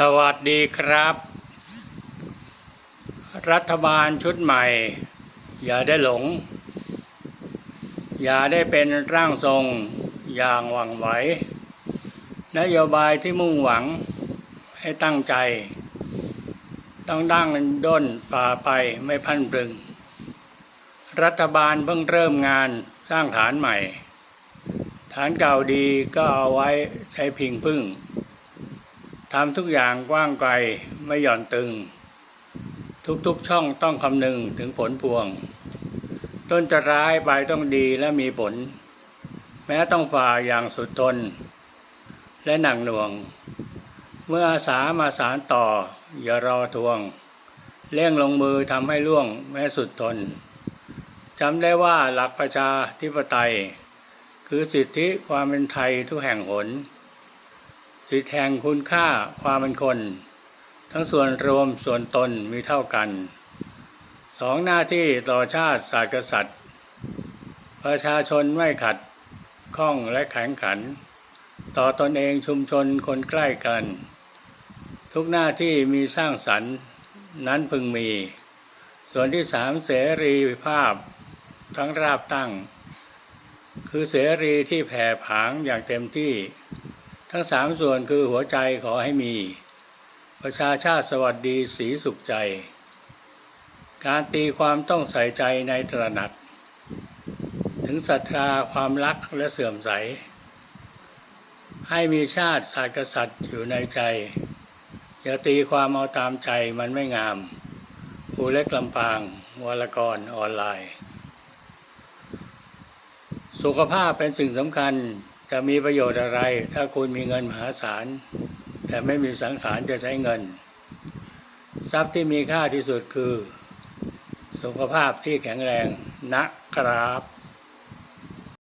สวัสดีครับ รัฐบาลชุดใหม่ อย่าได้หลง อย่าได้เป็นร่างทรงอย่างหวังไหวนโยบายที่มุ่งหวังให้ตั้งใจ ต้องดั้งด้นป่าไปไม่พันปรึง รัฐบาลเพิ่งเริ่มงานสร้างฐานใหม่ ฐานเก่าดีก็เอาไว้ใช้พิงพึ่ง ทำทุกอย่างกว้างไกลไม่หย่อนตึง ทุกๆช่องต้องคำนึงถึงผลพวง ต้นจะร้ายไปต้องดีและมีผล แม้ต้องฝ่าอย่างสุดทน และหนักหน่วง เมื่ออาสามาสารต่อ อย่ารอทวงเร่งลงมือทำให้ล่วงแม้สุดทนจำได้ว่าหลักประชาธิปไตย คือสิทธิความเป็นไทยทุกแห่งหน สิทแห่งคุณค่าความเป็นคน ทั้งส่วนรวมส่วนตนมีเท่ากันสองหน้าที่ต่อชาติศาสตร์กษัตริย์ ประชาชนไม่ขัดข้องและแข็งขัน ต่อตนเองชุมชนคนใกล้กัน ทุกหน้าที่มีสร้างสรรค์นั้นพึงมี ส่วนที่สามเสรีภาพทั้งราบตั้ง คือเสรีที่แผ่ผางอย่างเต็มที่ ทั้งสามส่วนคือหัวใจขอให้มี ประชาชาติสวัสดีสีสุขใจ การตีความต้องใส่ใจในตระหนัก ถึงศรัทธาความรักและเสื่อมใส ให้มีชาติศาสตร์กษัตริย์อยู่ในใจ อย่าตีความเอาตามใจมันไม่งามผู้เล็กลำปางวรกรออนไลน์ สุขภาพเป็นสิ่งสำคัญ จะมีประโยชน์อะไร ถ้าคุณมีเงินมหาศาล แต่ไม่มีสังขารจะใช้เงิน ทรัพย์ที่มีค่าที่สุดคือ สุขภาพที่แข็งแรงนะครับ